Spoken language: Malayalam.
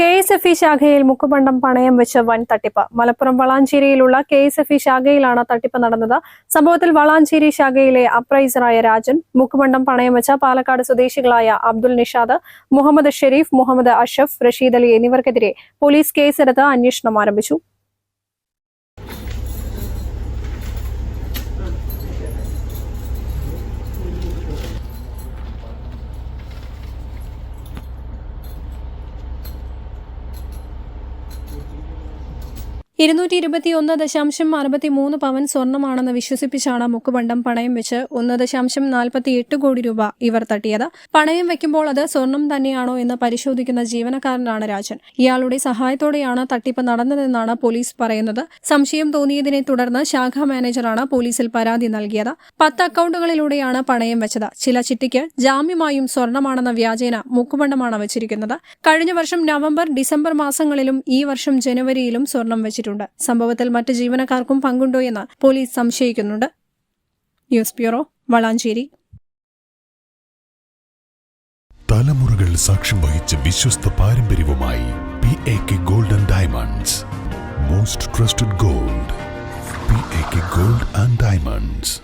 കെ എസ് എഫ് ഇ ശാഖയിൽ മുക്കുപണ്ടം പണയം വെച്ച വൻ തട്ടിപ്പ്. മലപ്പുറം വളാഞ്ചേരിയിലുള്ള കെ എസ് എഫ് ഇ ശാഖയിലാണ് തട്ടിപ്പ് നടന്നത്. സംഭവത്തിൽ വളാഞ്ചേരി ശാഖയിലെ അപ്രൈസറായ രാജൻ മുക്കുപണ്ടം പണയം വെച്ച പാലക്കാട് സ്വദേശികളായ അബ്ദുൽ നിഷാദ് മുഹമ്മദ് ഷെരീഫ് മുഹമ്മദ് അഷഫ് റഷീദ് അലി എന്നിവർക്കെതിരെ പോലീസ് കേസെടുത്ത് അന്വേഷണം ആരംഭിച്ചു. ഇരുന്നൂറ്റി ഇരുപത്തിയൊന്ന് ദശാംശം അറുപത്തി മൂന്ന് പവൻ സ്വർണമാണെന്ന് വിശ്വസിപ്പിച്ചാണ് മുക്കുപണ്ടം പണയം വെച്ച് ഒന്ന് ദശാംശം നാൽപ്പത്തി എട്ട് കോടി രൂപ ഇവർ തട്ടിയത്. പണയം വെക്കുമ്പോൾ അത് സ്വർണം തന്നെയാണോ എന്ന് പരിശോധിക്കുന്ന ജീവനക്കാരനാണ് രാജൻ. ഇയാളുടെ സഹായത്തോടെയാണ് തട്ടിപ്പ് നടന്നതെന്നാണ് പോലീസ് പറയുന്നത്. സംശയം തോന്നിയതിനെ തുടർന്ന് ശാഖാ മാനേജറാണ് പോലീസിൽ പരാതി നൽകിയത്. പത്ത് അക്കൌണ്ടുകളിലൂടെയാണ് പണയം വെച്ചത്. ചില ചിട്ടിക്ക് ജാമ്യമായും സ്വർണമാണെന്ന വ്യാജേന മുക്കുപണ്ടമാണ് വെച്ചിരിക്കുന്നത്. കഴിഞ്ഞ വർഷം നവംബർ ഡിസംബർ മാസങ്ങളിലും ഈ വർഷം ജനുവരിയിലും സ്വർണം വെച്ചിട്ടുണ്ട്. സംഭവത്തിൽ മറ്റ് ജീവനക്കാർക്കും പങ്കുണ്ടോ എന്ന് പോലീസ് സംശയിക്കുന്നുണ്ട്. News bureau Valanchery. തലമുറകൾ സാക്ഷ്യം വഹിച്ച വിശ്വസ്ത പാരമ്പര്യവുമായി P A K gold and diamonds most trusted gold P A K gold and diamonds